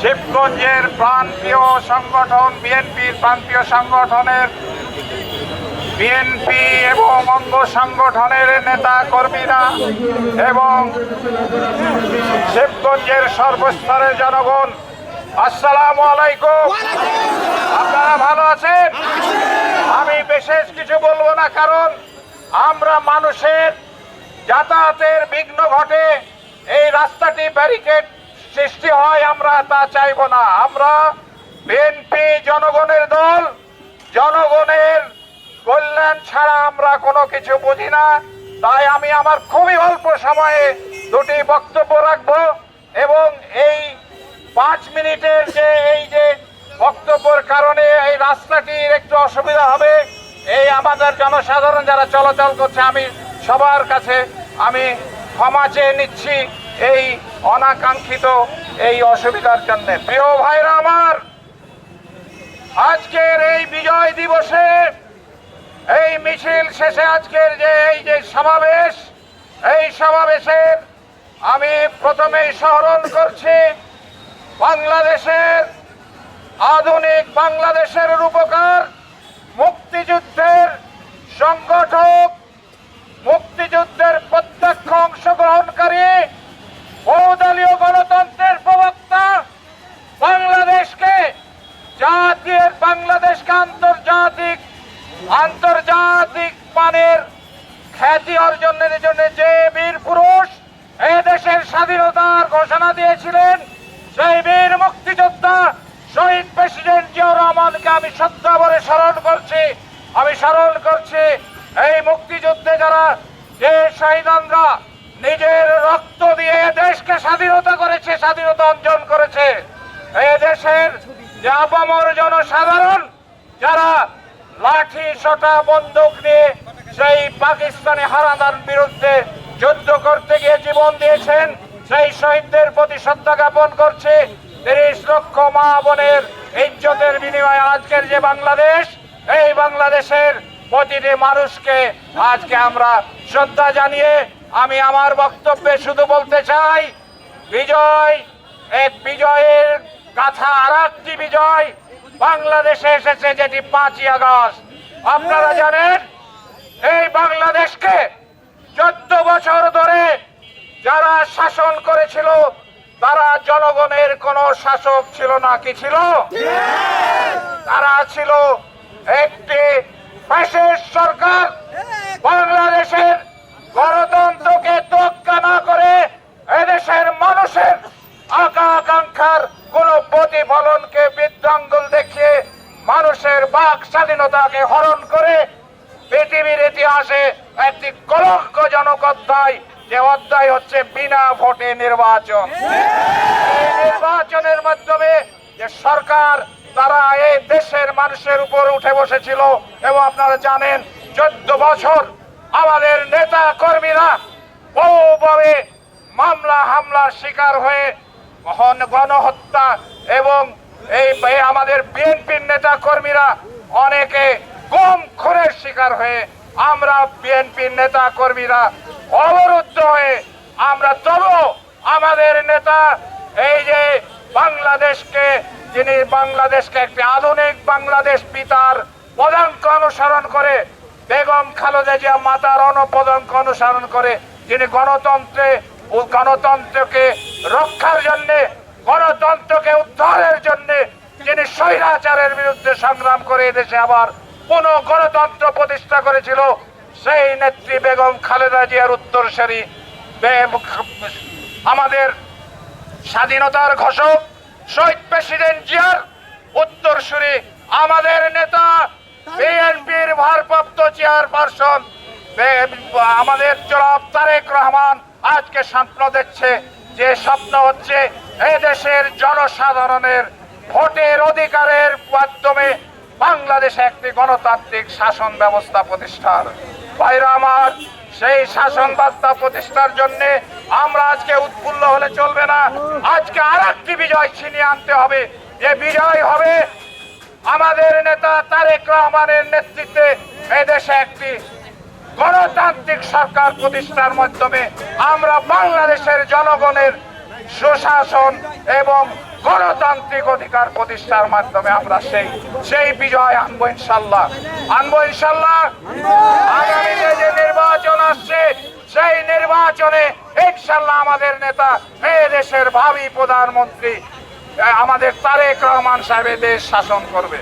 শিবগঞ্জের প্রান্তীয় সংগঠন, বিএনপির প্রান্তীয় সংগঠনের বিএনপি এবং অঙ্গ সংগঠনের নেতা কর্মীরা এবং শিবগঞ্জের সর্বস্তরের জনগণ, আসসালামু আলাইকুম। আপনারা ভালো আছেন? আমি বিশেষ কিছু বলব না, কারণ আমরা মানুষের যাতায়াতের বিঘ্ন ঘটে এই রাস্তাটি ব্যারিকেড সৃষ্টি হয়, আমরা তা চাইব না। আমরা বিএনপি জনগণের দল, জনগণের কল্যাণ ছাড়া আমরা কোনো কিছু বুঝি না। তাই আমি আমার খুবই অল্প সময়ে দুটি বক্তব্য রাখব এবং এই পাঁচ মিনিটের যে এই যে বক্তব্যের কারণে এই রাস্তাটির একটু অসুবিধা হবে, এই আমাদের জনসাধারণ যারা চলাচল করছে, আমি সবার কাছে আমি ক্ষমা চেয়ে নিচ্ছি। এই অনাকাঙ্ক্ষিত এই অসুবিধার জন্য। প্রিয় ভাইরা আমার, আজকের এই বিজয় দিবসে এই মিছিল শেষে আজকের যে এই যে সমাবেশ, এই সমাবেশের আমি প্রথমেই স্মরণ করছি, বাংলাদেশের আধুনিক বাংলাদেশের রূপকার মুক্তিযুদ্ধের সংগঠক, মুক্তিযুদ্ধের প্রত্যক্ষ অংশগ্রহণকারী বহুদলীয় গণতন্ত্রের প্রবক্তা বাংলাদেশকে জাতীয় বাংলাদেশকে আন্তর্জাতিক আন্তর্জাতিক মানের খ্যাতি অর্জনের জন্য যে বীর পুরুষ দেশের স্বাধীনতার ঘোষণা দিয়েছিলেন, সেই বীর মুক্তিযোদ্ধা শহীদ প্রেসিডেন্ট জিয়াউর রহমানকে আমি ভরে স্মরণ করছি। আমি স্মরণ করছি এই মুক্তিযুদ্ধে যারা যে শহীদানরা নিজের দেশকে স্বাধীনতা করেছে, স্বাধীনতা অর্জন করেছে। এই দেশের যে আপামর জনসাধারণ, যারা লাঠি শটা বন্দুক নিয়ে সেই পাকিস্তানি হারাদার বিরুদ্ধে যুদ্ধ করতে গিয়ে জীবন দিয়েছেন, সেই শহীদদের প্রতি শ্রদ্ধা জ্ঞাপন করছে। তিরিশ লক্ষ মা বোনের ইজ্জতের বিনিময়ে আজকের যে বাংলাদেশ, এই বাংলাদেশের প্রতিটি মানুষকে আজকে আমরা শ্রদ্ধা জানিয়ে আমি আমার বক্তব্যে শুধু বলতে চাই বিজয় এক বিজয়ের গাথা আর একটি বিজয় বাংলাদেশে এসেছে যেটি পাঁচই আগস্ট। আপনারা জানেন এই বাংলাদেশকে চোদ্দ বছর ধরে যারা শাসন করেছিল তারা জনগণের কোন শাসক ছিল না কি ছিল? তারা ছিল একটি ফ্যাসিস্ট সরকার। বাংলাদেশের এদেশের মানুষের আকাঙ্ক্ষা আকাঙ্ক্ষার কোন প্রতিফলনকে বৃদ্ধাঙ্গুল দেখিয়ে মানুষের বাক স্বাধীনতাকে হরণ করে পৃথিবীর ইতিহাসে একটি কলঙ্কজনক অধ্যায়, যে অধ্যায় হচ্ছে বিনা ভোটে নির্বাচন। এই নির্বাচনের মাধ্যমে যে সরকার তারা এই দেশের মানুষের উপর উঠে বসেছিল, এবং আপনারা জানেন, চোদ্দ বছর আমাদের নেতা কর্মীরা বহুভাবে মামলা হামলার শিকার হয়ে গণহত্যা এবং এই আমাদের বিএনপির নেতা কর্মীরা অনেকে কম খুনের শিকার হয়ে আমরা বিএনপির নেতা কর্মীরা অবরুদ্ধ হয়ে আমরা তবু আমাদের নেতা এই যে বাংলাদেশকে, যিনি বাংলাদেশকে একটি আধুনিক বাংলাদেশ পিতার পদাঙ্ক অনুসরণ করে, বেগম খালেদা জিয়া মাতার অনপদাঙ্ক অনুসরণ করে, যিনি গণতন্ত্রে ও গণতন্ত্রকে রক্ষার জন্য, গণতন্ত্রকে উদ্ধারের জন্য যিনি স্বৈরাচারের বিরুদ্ধে সংগ্রাম করে এদেশে আবার কোন গণতন্ত্র প্রতিষ্ঠা করেছিল, সেই নেত্রী বেগম খালেদা জিয়ার উত্তরসূরি আমাদের স্বাধীনতার ঘোষক শহীদ প্রেসিডেন্ট জিয়ার উত্তরসূরি আমাদের নেতা বিএনপির ভারপ্রাপ্ত চেয়ারপারসন আমাদের জনাব তারেক রহমান। আজকে স্বপ্ন দেখছে যে স্বপ্ন হচ্ছে এদেশের জনসাধারণের ভোটের অধিকারের মাধ্যমে বাংলাদেশে একটি গণতান্ত্রিক শাসন ব্যবস্থা প্রতিষ্ঠার। বাইরে আমার, সেই শাসন ব্যবস্থা প্রতিষ্ঠার জন্য আমরা আজকে উৎফুল্ল হলে চলবে না। আজকে আর একটি বিজয় ছিনিয়ে আনতে হবে। যে বিজয় হবে আমাদের নেতা তারেক রহমানের নেতৃত্বে এদেশে একটি গণতান্ত্রিক সরকার প্রতিষ্ঠার মাধ্যমে আমরা বাংলাদেশের জনগণের সুশাসন এবং গণতান্ত্রিক অধিকার প্রতিষ্ঠার মাধ্যমে আমরা সেই সেই বিজয় আনব ইনশাল্লাহ। আনব ইনশাল্লাহ। আগামীতে যে নির্বাচন আসছে, সেই নির্বাচনে ইনশাল্লাহ আমাদের নেতা, এই দেশের ভাবি প্রধানমন্ত্রী আমাদের তারেক রহমান সাহেব এ দেশ শাসন করবে।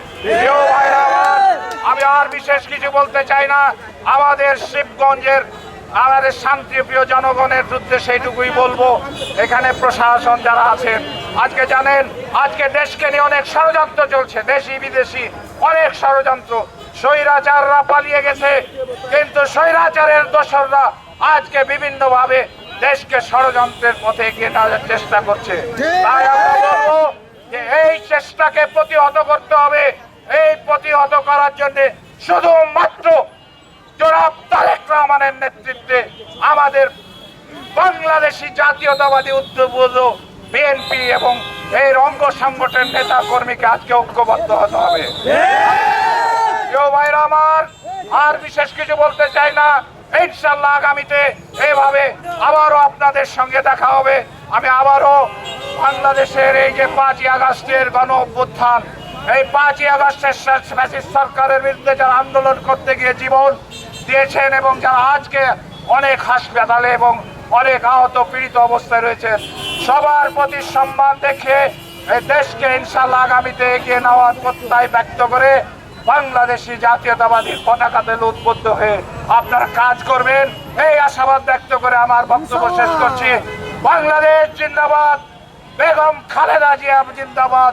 আমি আর বিশেষ কিছু বলতে চাই না। আমাদের শিবগঞ্জের আমাদের শান্তিপ্রিয় জনগণের যুদ্ধে সেইটুকুই বলব। এখানে প্রশাসন যারা আছেন, আজকে জানেন, আজকে দেশকে নিয়ে অনেক ষড়যন্ত্র চলছে। দেশি, বিদেশি অনেক ষড়যন্ত্র। স্বৈরাচাররা পালিয়ে গেছে, কিন্তু স্বৈরাচারের দোসররা আজকে বিভিন্নভাবে দেশকে ষড়যন্ত্রের পথে এগিয়ে নেওয়ার চেষ্টা করছে। তাই আমরা বলব যে এই চেষ্টাকে প্রতিহত করতে হবে। এই প্রতিহত করার জন্য শুধুমাত্র জনাব তারেক রহমানের নেতৃত্বে আমাদের বাংলাদেশি জাতীয়তাবাদী উদ্যোগ বিএনপি এবং এর অঙ্গ সংগঠনের নেতা কর্মীকে আজকে ঐক্যবদ্ধ হতে হবে। কেউ ভাইরা আমার, আর বিশেষ কিছু বলতে চাই না। ইনশাল্লাহ আগামীতে এভাবে আবারও আপনাদের সঙ্গে দেখা হবে। আমি আবারও বাংলাদেশের এই যে পাঁচই আগস্টের গণ অভ্যুত্থান এই পাঁচই আগস্টের শেষ ফ্যাসিস্ট সরকারের বিরুদ্ধে যারা আন্দোলন করতে গিয়ে জীবন দিয়েছেন এবং যারা আজকে অনেক হাসপাতালে এবং অনেক আহত পীড়িত অবস্থায় রয়েছেন সবার প্রতি সম্মান দেখে এই দেশকে ইনশাল্লাহ আগামীতে এগিয়ে নেওয়ার প্রত্যয় ব্যক্ত করে বাংলাদেশি জাতীয়তাবাদী পতাকাতে উদ্বুদ্ধ হয়ে আপনারা কাজ করবেন। এই আশাবাদ ব্যক্ত করে আমার বক্তব্য শেষ করছি। বাংলাদেশ জিন্দাবাদ। বেগম খালেদা জিয়া জিন্দাবাদ।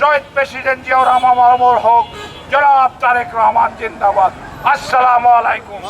শহীদ প্রেসিডেন্ট জিয়াউর রহমান অমর হোক। জনাব তারেক রহমান জিন্দাবাদ। আসসালামু আলাইকুম।